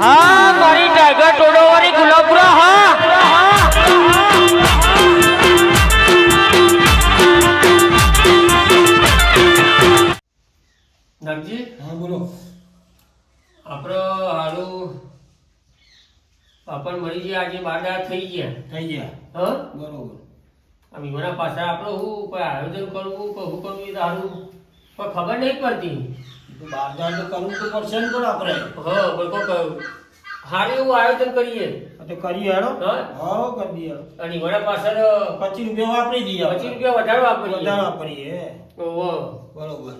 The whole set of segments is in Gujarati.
હા મારી ટાઈગર ટોડો વાળી ગુલાબપુરા હા. નરજી હા બોલો. આપણો હારું પાપડ મળી ગયા આજે બારડા થઈ ગયા. થઈ ગયા. હા? બરોબર. આ વિમાના પાછળ આપણે હું કોઈ આયોજન કરવું કે હું કરવું એ સારું પણ ખબર નહીં પડતી. તો તો કરવું તો પડશે ને પણ આપણે હા પણ કોઈક સારું એવું આયોજન કરીએ તો કરીએ હેડો હા? હા કરી દઈએ. અને વડા પાછળ પચીસ રૂપિયા વાપરી દઈએ. પચીસ રૂપિયા વધારે વાપરીએ વધારે વાપરીએ ઓહો. બરોબર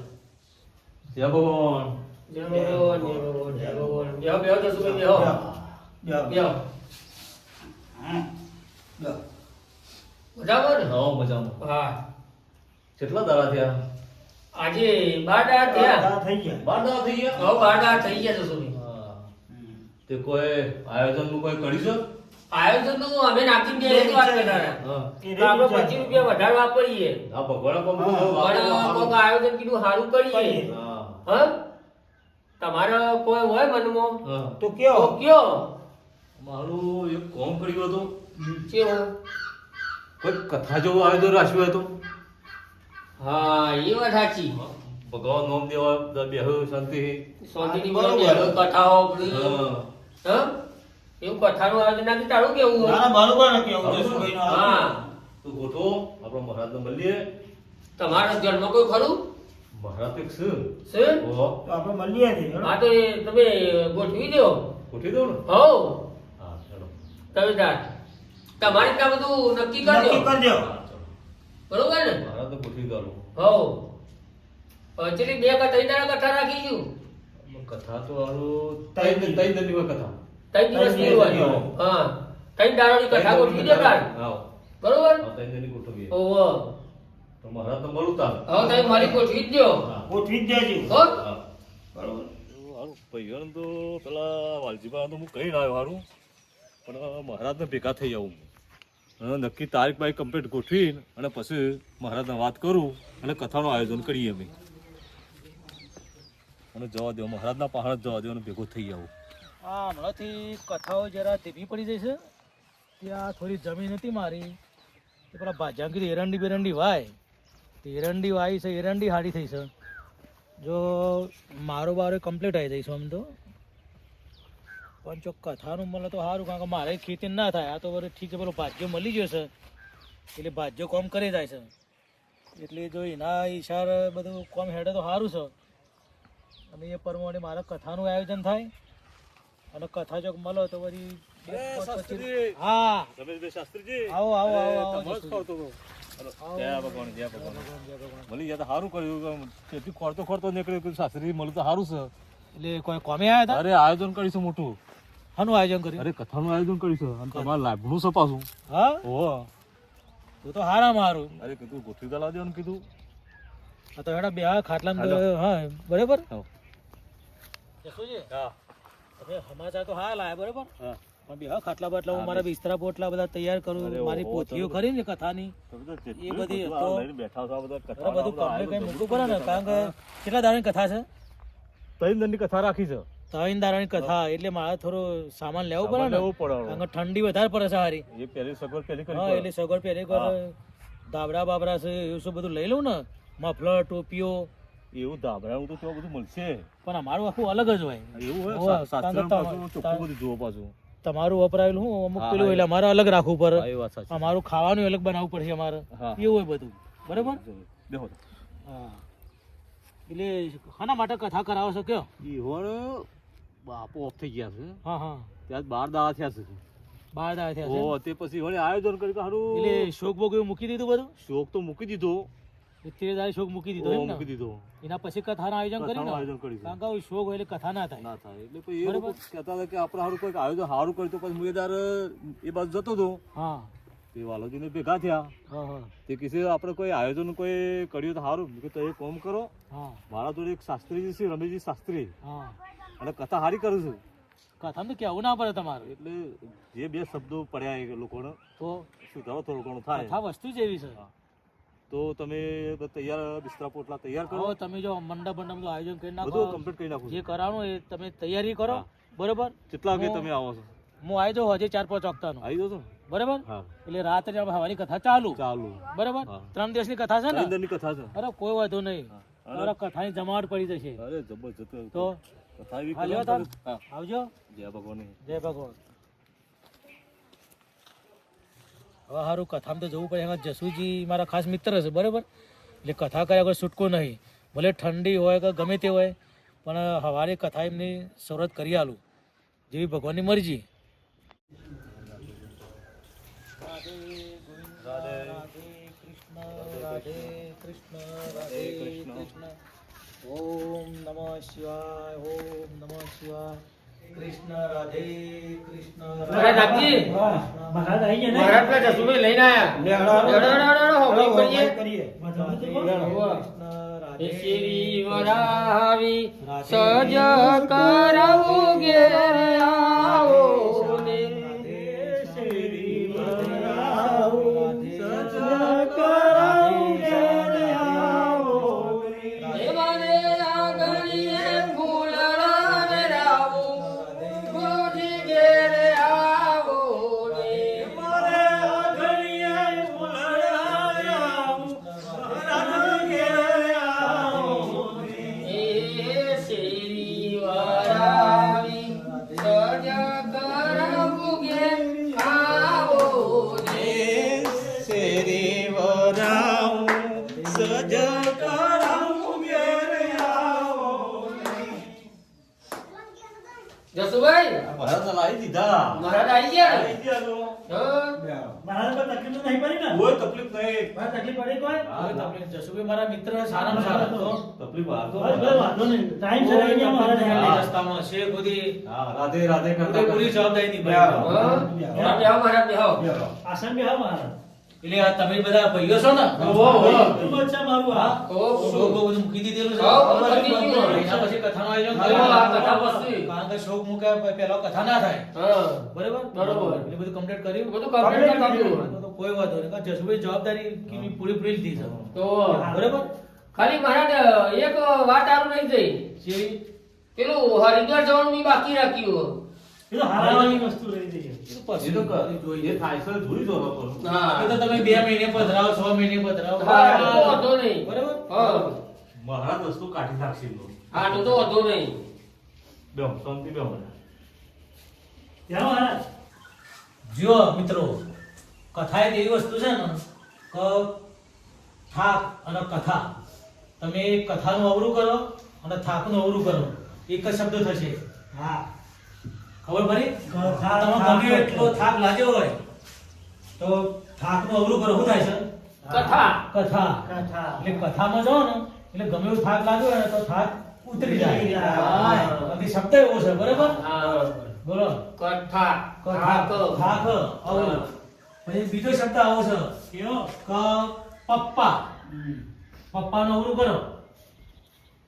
જય ભગવાન જય ભગવાન, જય ભગવાન, જય ભગવાન. બેહો, બેહો, જસુભાઈ, બેહો. જાઓ. બેહો. હમ. બરાબર ને? હા મજામાં હા કેટલા દાડા થયા આજે બાર દાડા થયા થઈ ગયા. બાર થઈ ગયા? હવે બાર દાડા થઈ ગયા જસુભાઈ. હા. તે કોઈ આયોજનનું કોઈ કરી છે આયોજનનું અમે નાખી દે એ જ વાત કરતા હા. આપણે પચીસ રૂપિયા વધારે વાપરીએ. આ ભગવાન હા. પણ આયોજન કીધું સારું કરીએ. હા. હા? તમારે કોઈ હોય મનમાં? હા. તો તો કયો કયો? મારું એક કોમ કર્યું હતું. કેવો? કોઈ કથા જેવું આયોજન રાખ્યું હતું. હા એ વાત સાચી. ભગવાન નામ દેવા બેહ શાંતિ. શાંતિની બરોબર. કથાઓ. હા? એવું કથાનું આયોજન નાખી તારું કેવું? ના ના, બરોબર કેવું જસુભાઈનો આ. હા તો ગોઠવો આપણો મહારાજ ને મળીએ તમારા જન્મ કોઈ ખરું? મહારાજ એક છે. છે? તો આપણે મળીએ છીએ હા તો તમે ગોઠવી દો. ગોઠવી દઉં ને? હો હા ચલો. તમે તમારે ત્યાં બધું નક્કી કરજો નક્કી કરજો બરોબર ને? મારા તો ગોઠવી દઉં હો એટલે બે કા ત્રણ દાડા કથા રાખી છું? કથા તો આલો ત્રણ ત્રણ દની કથા. ત્રણ દિવસની. હા. ત્રણ દાડાની કથા ગોઠવી દે તાર. હા. બરોબર? હા, દની ગોઠવી ઓહો. તો મહારાજ તો મળું તાર. હવે તમે મારી ગોઠવી દો. હા. ગોઠવી જ દેજો. હો. બરોબર. પૈયણ તો પેલા વાલજીબા તો હું કહીને આવ્યો હારું. પણ મહારાજને ભેગા થઈ આવું નક્કી તારીખ બાઈ કમ્પ્લીટ ગોઠવી અને પછી મહારાજને વાત કરું અને કથાનું આયોજન કરીએ અમે. અને જવા દેવો મહારાજના પહાડ જવા દો ભેગું થઈ આવું. હા, હમણાંથી કથાઓ જરા ધીમી પડી જાય છે. ત્યાં થોડી જમીન હતી મારી. તે પેલા ભાજાંગીરી એરંડી બેરંડી વાય. તે એરંડી વાઈ છે, એરંડી હાડી થઈ છે. જો મારો બારો કમ્પ્લીટ આવી જઈશું આમ તો. પણ જો કથાનું મળે તો સારું કારણ કે મારે ખેતી ના થાય. આ તો વળી ઠીક છે પેલો ભાજ્યો મળી ગયો છે. એટલે ભાજ્યો કોમ કરી જાય છે. એટલે જો એના ઈશારે બધું કોમ હેડે તો સારું છે. અને એ પ્રમાણે મારા કથાનું આયોજન થાય. અને કથા જો મળો તો પચીસ- હા. આવો આવો આવો મળી ગયા તો સારું કર્યું તેથી ખોરતો ખોરતો નીકળ્યું શાસ્ત્રી મળ્યું તો સારું છે. એટલે કોઈ કોમે આવ્યા અરે આયોજન કરીશું મોટું. શાનું આયોજન કર્યું? અરે કથાનું આયોજન કરીશું અને તમારે લાભનું છે પાછું. હા? ઓ તો તો હારા મારું. અરે કીધું ગોઠવી દલા દેવાનું કીધું. આ તો હેડા બે હા ખાટલા હા બરાબર? હા. જસુજી હા. તમે સમાચાર તો હા લાયા બરાબર? હા. પણ બે હા ખાટલા બાટલા હું મારા બિસ્તરા પોટલા બધા તૈયાર કરું મારી પોથીઓ ખરી ને કથાની? એ બધી તો- બેઠા છો બધા કથા બધું કમ્પ્લીટ કઈ મૂકવું પડે ને કારણ કે કેટલા દાડાની કથા છે? ત્રણ દંડની કથા રાખી છે. ત્રણ કથા એટલે મારે થોડું સામાન લેવું પડે ને? લેવું પડે કારણ કે ઠંડી વધારે પડે છે હારી. એ પહેલી સગવડ પહેલી કરી હા એટલે સગવડ પહેલી કર ધાબડા બાબરા છે એવું બધું લઈ લઉં ને? મફલર ટોપીઓ. એવું ધાબળાનું તો ત્યાં બધું મળશે. પણ અમારું આખું અલગ જ હોય. એવું હોય? પાછું ચોખ્ખું બધું જુઓ પાછું. તમારું વપરાયેલું હું અમુક પેલું એટલે અમારે અલગ રાખવું પડે. અમારું ખાવાનું અલગ બનાવવું પડશે અમારે. એવું હોય બધું. બરાબર? દેખો હા. એટલે શાના માટે કથા કરાવો છો કયો બાપો ઓફ થઈ ગયા છે. હા હા. ત્યાં બાર દાડા થયા છે. બાર દાડા થયા છે ઓ તે પછી વળી આયોજન કરી કે હારું. એટલે શોક બોક એવું મૂકી દીધું બધું? શોક તો મૂકી દીધો. એ તેર દાડે શોક મૂકી દીધો એમ મૂકી દીધો. એના પછી કથાનું આયોજન કરી ને? આયોજન કરી કારણ કે શોક હોય એટલે કથા ના થાય. ના થાય. એટલે પછી એ લોકો કહેતા હતા કે આપણે હારું કોઈ આયોજન હારું કરી તો પછી મુજેદાર એ બાજુ જતો હતો. હા. તે વાલોજીને ભેગા થયા. તે કિસે આપણે કોઈ આયોજન કોઈ કર્યું તો સારું તો એ કોમ કરો. મારા જોડે એક શાસ્ત્રીજી છે રમેશજી શાસ્ત્રી. અને કથા સારી કરું છું. કથા તો કેવું ના પડે તમારું. એટલે જે બે શબ્દો પડ્યા એ લોકોને તો? સુધારો થોડું ઘણું થાય. કથા વસ્તુ જ એવી છે. તો તમે તૈયાર બિસ્તરા પોટલા તૈયાર કરો. તમે જો મંડપ મંડપ આયોજન કરી નાખો. બધું કમ્પ્લીટ કરી નાખો જે કરવાનું એ તમે તૈયારી કરો. બરોબર? કેટલા વાગે તમે આવો છો? હું આવી જાઉં હજી ચાર પાંચ વાગતાનો આવી જાઉં બરાબર? એટલે રાત્રે હવાની કથા ચાલુ. ચાલુ. બરાબર? ત્રણ દિવસની કથા છે ને? કથા છે. અરે કોઈ વાંધો નહીં. અરે કથાની જમાવટ પડી જશે. અરે જબરજસ્ત. તો? આવજો. જય ભગવાન. જય ભગવાન. હવે સારું કથામાં તો જવું પડે. એમાં જસુજી મારા ખાસ મિત્ર છે બરાબર? એટલે કથા કર્યા વગર છૂટકો નહીં. ભલે ઠંડી હોય કે ગમે તે હોય પણ સવારે કથા એમની શરૂઆત કરી આલું. જેવી ભગવાનની મરજી. રાધે. કૃષ્ણ રાધે કૃષ્ણ રાધે કૃષ્ણ. ઓમ નમઃ શિવાય ઓમ નમઃ શિવાય કૃષ્ણ રાધે કૃષ્ણ મહારાજ આપજી. મહારાજ આવી ગયા મહારાજ પેલા જસુભાઈ લઈને આયા લે, હળો, હળો. હેડો, હેડો, હેડો, હેડો, હળો, હોળી કરીએ. કરીએ. હે શ્રી વરાવી સજ કરવું ઘેર જસુભાઈ મારા મિત્ર સારામાં સારા તો તકલીફ આ તો બસ, બસ, વાંધો નહીં. ટાઈમ સર આવી ગયા મહારાજ હા. રસ્તામાં છે બધી હા રાધે રાધે કરતા પૂરી જવાબદારી નિભાવી હા? મહારાજ બેહો, મહારાજ બેહો. આસન બી હા મહારાજ. એટલે આ તમે બધા ભાઈઓ છો ને મારું શોક બધું મૂકી દીધેલું છે. એના પછી કથાનું આયોજન કર્યું. કથા પછી. કારણ કે શોક મૂક્યા પછી કથા ના થાય હા. બરાબર બરોબર. એટલે બધું કમ્પ્લીટ કર્યું બધું કમ્પ્લીટ કરી નાખ્યું. તો કોઈ વાંધો નહીં. કારણ કે જસુભાઈ જવાબદારી કેવી? પૂરી પૂરી લીધી છે. તો બરાબર? ખાલી મહારાજ એક વાત આરું નહીં થઈ. જે પેલું હરિદ્વાર જવાનું બી બાકી રાખ્યું એ તો હારાવાની વસ્તુ રહી જઈએ. એ તો જોઈએ એ જોઈ દો હા. એ તો તમે બે મહિને પધરાવો છ મહિને પધરાવો. હા, વાંધો નહીં. બરાબર? હા. મહારાજ વસ્તુ કાઢી નાખશે. હા તો તો વાંધો નહીં. શાંતિ મહારાજ. જો મિત્રો કથા એક એવી વસ્તુ છે ને કે થાક અને કથા. તમે કથાનું અવરું કરો અને થાકનું અવરું કરો. એક જ શબ્દ થશે. હા. ખબર પડી? તમે થાક, ગમે એટલો. થાક લાગ્યો હોય તો થાકનું અવરું કરો. શું થાય છે? કથા. કથા. કથા. એટલે કથામાં જાઓ ને એટલે ગમે એવું થાક લાગ્યો હોય ને તો થાક ઉતરી જાય. શબ્દ એવો છે બરાબર? બોલો. કથા. થાક થાક. થાક અવરું. પછી બીજો શબ્દ આવો છે. કયો? ક પપ્પા. પપ્પાનું અવરું કરો.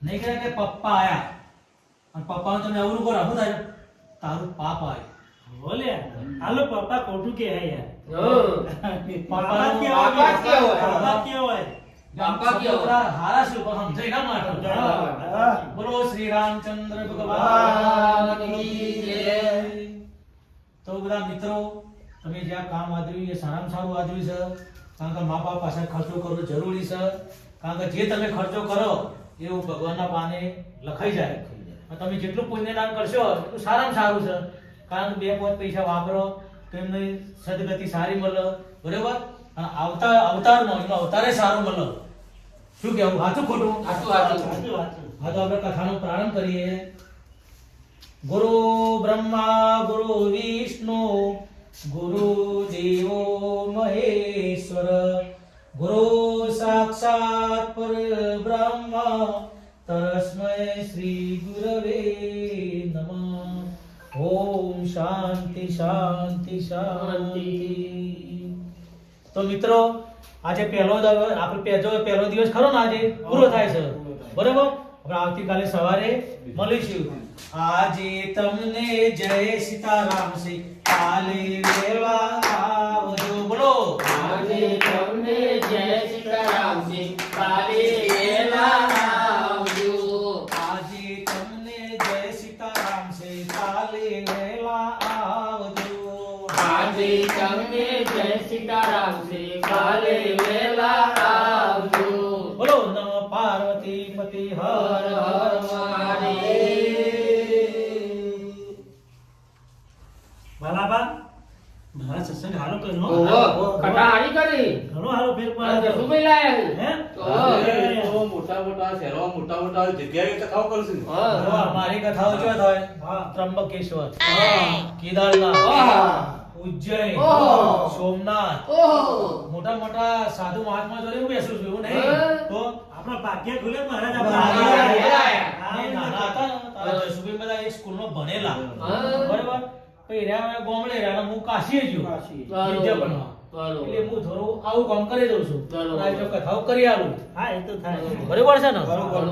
નહીં કહે કે પપ્પા આયા. અને પપ્પાનું તમે અવરું કરો. શું થાય? તારું પાપ આવ્યું બોલે હાલો પપ્પા ખોટું કે યાર. કેવા કેવા કેવા કેવા. બોલો શ્રી રામચંદ્ર ભગવાન. તો બધા મિત્રો તમે જ્યાં કામ આદર્યું એ સારામાં સારું આદર્યું છે કારણ કે મા બાપ પાસે ખર્ચો કરવો જરૂરી છે કારણ કે જે તમે ખર્ચો કરો એવું ભગવાનના પાને લખાઈ જાય. તમે જેટલું પુણ્યદાન કરશો એટલું સારામાં સારું છે. કારણ કે બે પાંચ પૈસા વાપરો તો એમને સદગતિ સારી મળે બરાબર? અને આવતા અવતારમાં એનો અવતારે સારું મળે. શું કેવું સાચું ખોટું? સાચું, સાચું. હા તો આપણે કથાનો પ્રારંભ કરીએ. ગુરુ બ્રહ્મા ગુરુ વિષ્ણુ ગુરુ દેવો મહેશ્વર ગુરુ સાક્ષાત પરબ્રહ્મ તસ્મૈ શ્રી ગુરવે નમઃ. ઓમ શાંતિ શાંતિ શાંતિ. તો મિત્રો આજે પહેલો આપણે પહેલો પહેલો દિવસ ખરો ને આજે? પૂરો થાય છે. બરાબર? આપણે આવતીકાલે સવારે મળીશું. આજે તમને જય સીતારામ શ્રી કાલે વેવા આવજો બોલો. આજે તમને સત્સંગ હારો કર્યો હો. ઓહો કટા હારી કરી? ઘણો હારો ફેર આ પડ્યો. જસુભાઈ લાયા. હે? તો મોટા મોટા શહેરોમાં મોટા મોટા જગ્યાએ કથાઓ કરશું. હા. જો કથાઓ જો થાય. હા. ત્રંબકેશ્વર કેદારનાથ. ઉજ્જૈન. સોમનાથ. મોટા મોટા સાધુ મહાત્મા જોડે હું બેસું છું એવું નહીં. તો આપણા ભાગ્ય ખુલે મહારાજ આપણા નાના હતા ને તારા જસુભાઈ બધા એક સ્કૂલમાં ભણેલા. બરાબર? પછી રહ્યા રહ્યા હું કાશીએ ગયો કાશી. વિદ્યા એટલે હું થોડું આવું કામ કરી દઉં છું. જો કથાઓ કરી આલું. હા એ તો થાય. બરોબર. છે ને? બરોબર.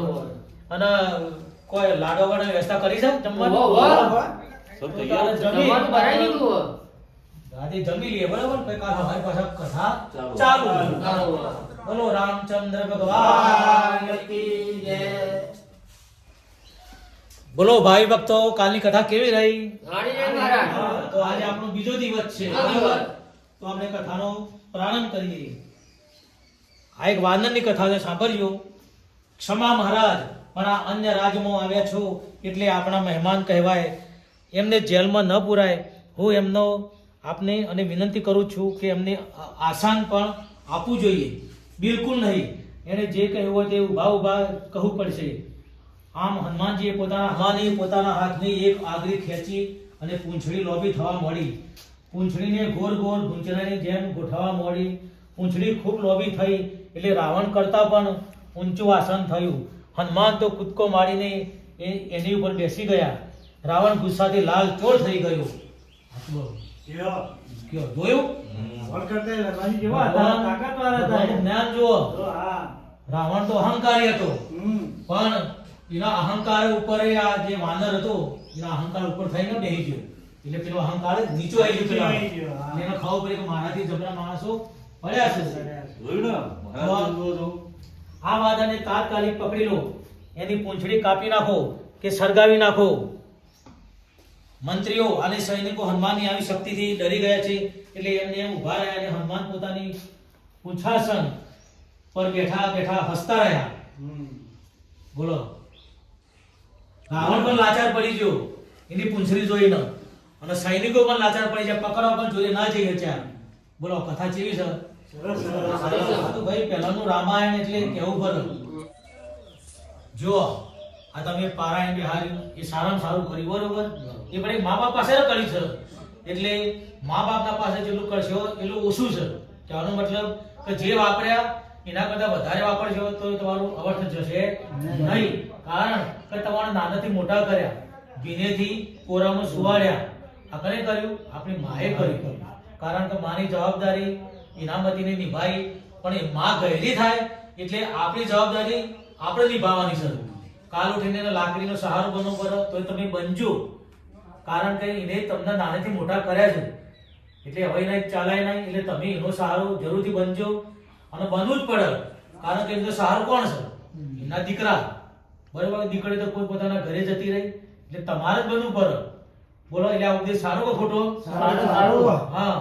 અને કોઈ લાડો વાળા વ્યવસ્થા કરી છે જમવાની? વાહ, વાહ. સબ તો તૈયાર? જમવાનું ભરાઈ દીધું રાતે જમી લઈએ બરાબર? પછી કાલ અમારી પાસે કથા ચાલુ. ચાલુ બોલો રામચંદ્ર ભગવાન કી જય. બોલો ભાઈ ભક્તો કાલની કથા કેવી રહી? તો આજે આપણો બીજો દિવસ છે. તો આપણે કથાનો પ્રારંભ કરીએ. આ એક વાનરની કથા છે સાંભળજો. ક્ષમા મહારાજ પણ આ અન્ય રાજમાં આવ્યા છો એટલે આપણા મહેમાન કહેવાય. એમને જેલમાં ન પુરાય. હું એમનો આપને અને વિનંતી કરું છું કે એમને આસાન પણ આપવું જોઈએ. બિલકુલ નહીં. એણે જે કહ્યું હોય તે ઊભા ઊભા કહવું પડશે. આમ હનુમાનજીએ પોતાના હવાની પોતાના હાથની એક આગરી ખેંચી અને પૂંછડી લોબી થવા મળી. પૂંછડીને ગોર ગોર ગુંચરાની જેમ ગોઠવવા મળી. પૂંછડી ખૂબ લોબી થઈ એટલે રાવણ કરતા પણ ઊંચું આસન થયું. હનુમાન તો કૂદકો મારીને એ- એની ઉપર બેસી ગયા. રાવણ ગુસ્સાથી લાલ ચોર થઈ ગયો. જોયું? રાવણ તો અહંકારી હતો. પણ એના અહંકાર ઉપર આ જે વાનર હતો એના અહંકાર ઉપર થઈને બેહી ગયો. એટલે પેલો અહંકાર નીચો આવી ગયો પેલા. એનો ખાવ પડી કે મારાથી જબરા માણસો પડ્યા છે. જોયું ને? મહારાજ જુઓ છો. આ વાદાને તાત્કાલિક પકડી લો. એની પૂંછડી કાપી નાખો કે સળગાવી નાખો. મંત્રીઓ અને સૈનિકો હનુમાનની આવી શક્તિથી ડરી ગયા છે. એટલે એમને એમ ઊભા રહ્યા અને હનુમાન પોતાની પૂંછાસન પર બેઠા બેઠા હસતા રહ્યા. બોલો. રાવણ પણ લાચાર પડી ગયો. એની પૂંછડી જોઈને અને સૈનિકો પણ લાચાર પડી ગયા. પકડવા પણ જોઈએ ના જઈ ત્યાં. બોલો કથા કેવી છે? સરસ તો ભાઈ પહેલાનું રામાયણ એટલે કેવું પડે જુઓ આ તમે પારાયણ બિહાર્યું એ સારામાં સારું કર્યું બરોબર? એ પણ એક મા બાપ પાસે કરી કર્યું છે. એટલે મા બાપના પાસે જેટલું કરશો એટલું ઓછું છે. કહેવાનો મતલબ કે જે વાપર્યા એના કરતા વધારે વાપરશો તો તમારું અવર્થ જશે નહીં. કારણ કે તમારા નાનાથી મોટા કર્યા, ભીનેથી કોરામાં સુવાડ્યા. આ કોને કર્યું, આપણી માએ કર્યું. કારણ કે માની જવાબદારી ઇનામતીને નિભાવી, પણ એ માં ગયેલી થાય એટલે આપણી જવાબદારી આપણે નિભાવવાની છે. કાલ ઉઠીને લાકડીનો સહારો બનવો પડે તો તમે બનજો. કારણ કે એને તમને નાનેથી મોટા કર્યા છે. એટલે હવે નહીં ચાલાય નહીં, એટલે તમે એનો સહારો જરૂરથી બનજો. અને બનવું જ પડે. કારણ કે એનો સહારો કોણ છે? એના દીકરા. બરોબર દીકરી તો કોઈ પોતાના ઘરે જતી રહી. એટલે તમારે જ બનવું પડે. બોલો એટલે આ ઉપદેશ સારો કે ખોટો? સારો સારો. હા.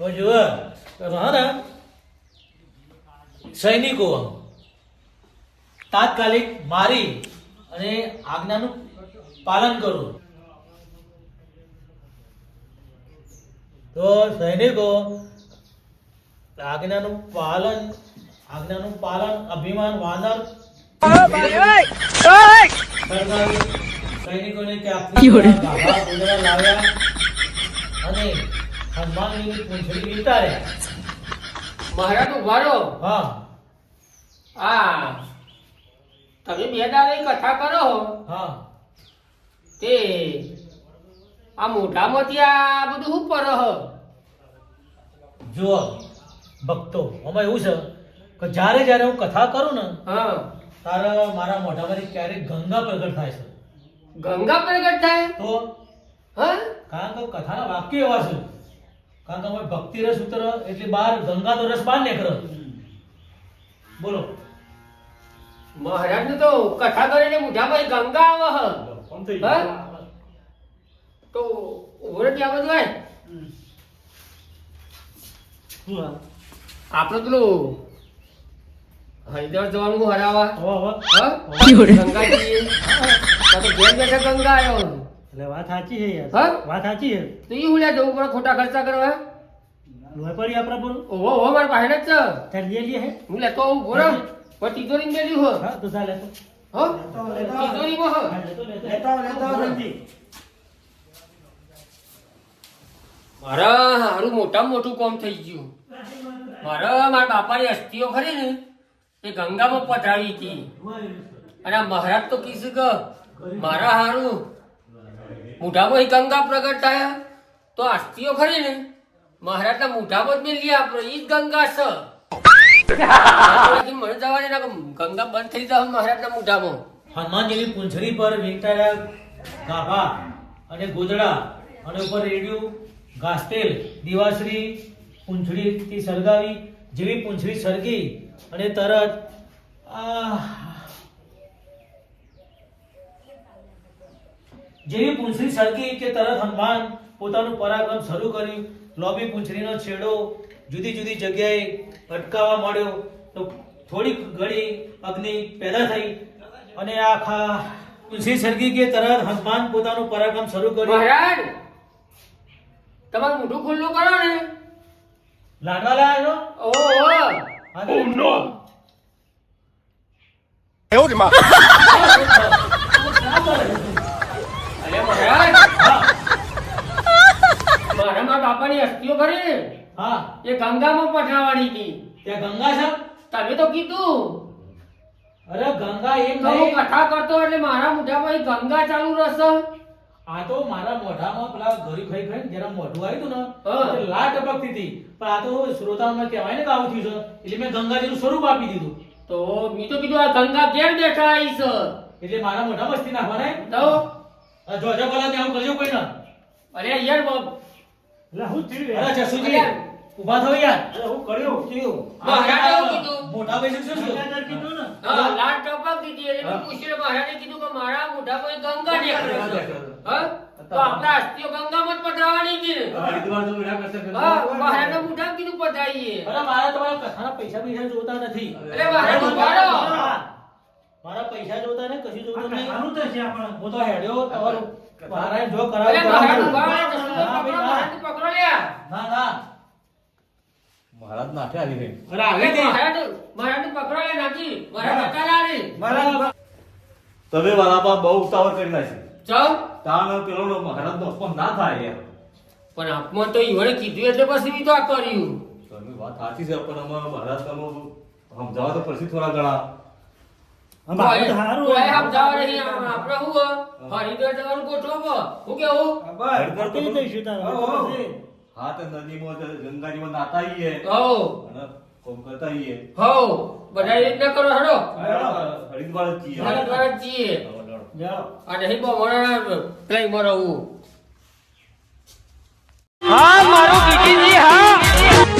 તો જુઓ તો સૈનિકો તાત્કાલિક મારી અને આજ્ઞાનું પાલન કરો. તો સૈનિકો આજ્ઞાનું પાલન આજ્ઞાનું પાલન અભિમાન વાનર સૈનિકોને ત્યાંથી લાવ્યા અને હનુમાનજીની પૂંછડી વીંટાળ્યા મહારાજ ઊભા હા. આ તમે બે દાડે કથા કરો હા. તે આ મોઢામાંથી આ બધું શું પર હ? જુઓ ભક્તો આમાં એવું છે કે જ્યારે જ્યારે હું કથા કરું ને હા. ત્યારે મારા મોઢામાંથી ક્યારેક ગંગા પ્રગટ થાય છે. ગંગા પ્રગટ થાય? તો? હા? કારણ કે કથાના વાક્ય એવા છે. કારણ કે અમે ભક્તિ રસ ઉતર એટલે બહાર ગંગા તો રસ બહાર નીકળે. બોલો. મહારાજ તો કથા કરીને મોઢામાં ગંગા આવે હ તો થઈ હા? ગયું? ત્યાં બધું આય. શું આપણે પેલું હરિદ્વાર જવાનું હરાવા. હવે, હવે. હા? ગંગા જઈએ. તો તો ઘેર બેઠા ગંગા આવ્યો. એટલે વાત સાચી છે યાર. હા? વાત સાચી છે. તો ઈ હુલ્યા જવું પડે ખોટા ખર્ચા કરવા લોહી પડી આપણા પર ઓહો ઓહો મારા પાસે જ છે. તાર લે લે હે. હું લેતો આવું બોલો પણ તિજોરી મેલ્યું હો હા તો ચાલે તો હો? તિજોરીમાં હો હા, લેતો લેતો. લેતો લેતો જલ્દી. મારા હારું મોટામાં મોટું કામ થઈ ગયું. મારા મારા બાપાની અસ્થિઓ ખરી ને એ ગંગામાં પધરાવી હતી. અને આ મહારાજ તો કીધું કે, મારા હારું, મોઢામાં ગંગા પ્રગટ થયા, તો આસ્તીઓ ખરી ને? મહારાજના મોઢામાં જ મેલી આપણો ઈ જ ગંગા છે. મને જવા દે ગંગા બંધ થઈ જાય મહારાજના મોઢામાં. હનુમાનજીની પૂંછડી પર વીંટાળ્યા ગાભા અને ગોદડા અને ઉપર રેડિયું ઘાસતેલ દિવાશ્રી પૂંછડીથી સળગાવી જેવી પૂંછડી સળગી અને તરત જેવી પૂંછડી સળગી કે તરત હનુમાન પોતાનું પરાક્રમ શરૂ કર્યું લોબી પૂંછડીનો છેડો જુદી જુદી જગ્યાએ અટકાવવા મળ્યો તો થોડીક ઘડી અગ્નિ પેદા થઈ અને આખા પૂંછડી સળગી કે તરત હનુમાન પોતાનું પરાક્રમ શરૂ કર્યું. મહારાજ તમારું મોઢું ખુલ્લું કરો ને. લાડવા લાવ્યો ઓહો. નો no! મહારાજ મારા મારા બાપાની અસ્થિઓ ખરી હા. એ ગંગામાં પધરાવાની હતી. ત્યાં ગંગા છે? તમે તો કીધું. અરે ગંગા એમ નહીં. કથા કરતો એટલે મારા મોઢામાં ગંગા ચાલુ રહેશે. આ તો મારા મોઢામાં પેલા ઘરી ખાઈ ખાઈ જરા મોઢું આવ્યું હતું ને લાળ ટપકતી હતી. પણ આ તો શ્રોતાઓને કહેવાય ને કે આવું થયું છે. એટલે મેં ગંગાજીનું સ્વરૂપ આપી દીધું. તો મેં તો કીધું આ ગંગા ક્યાં દેખાય છે એટલે મારા મોઢામાં મસ્તી નાખવાના? તો? જો જો પેલા ત્યાં કરજો કોઈ ના અરે યાર બ- એટલે હું થયું અરે યાર? જસુજી ઊભા થો યાર. અરે હું કર્યું મહારાજે કીધું. મોઢા પૈસે શું શું કીધું ને. હા લાટ ટપકતી હતી એટલે મેં પૂછ્યું મહારાજે કીધું કે મારા મોઢા ભાઈ ગંગા દેખાય. હા? તો આપણા અસ્થિઓ ગંગામાં જ પધરાવાની હતી ને હરિદ્વાર હા મહારાજના મોઢામાં કીધું પધરાઈએ. અરે મારા તમારા કથાના પૈસા પૈસા જોતા નથી. અરે મહારાજ ઊભા મારા. પૈસા જોતા ને કશું જોતા નહીં. કથાનું તો છે આપણને. હું તો હેડ્યો તમારું. મહારાજ જો કરાવે મહારાજ પકડો, લ્યા. ના ના. મહારાજ નાઠે આવી ગઈ અરે મહારાજ પકડો મહારાજ. તમે મારા બા બહુ ઉતાવળ કરી નાખી. ચમ તાણ પેલો મહારાજ નો અપમાન ના થાય યાર. પણ આપમાં તો ઈવડે કીધું એટલે પછી મેં તો આ કર્યું. તમે વાત સાચી છે પણ અમારા મહારાજ તમે સમજાવવા તો પડશે થોડા ઘણા. અમારે તો હારું હોય. સમજાવવા નહીં, આપણે શું હરિદ્વાર જવાનું ગોઠવો હો. કેવું? બસ, હરિદ્વાર દઈશું તારે. હો, હો. છે. હા તો નદીમાં ગંગાજીમાં નાતા આવીએ હો અને કોમ કરતા આવીએ હો બધા રીતના કરો હડો. હરિદ્વાર જીએ હરિદ્વાર જ અને હિબો મરણ પ્લે મરવું. હા મારો બીજી હા.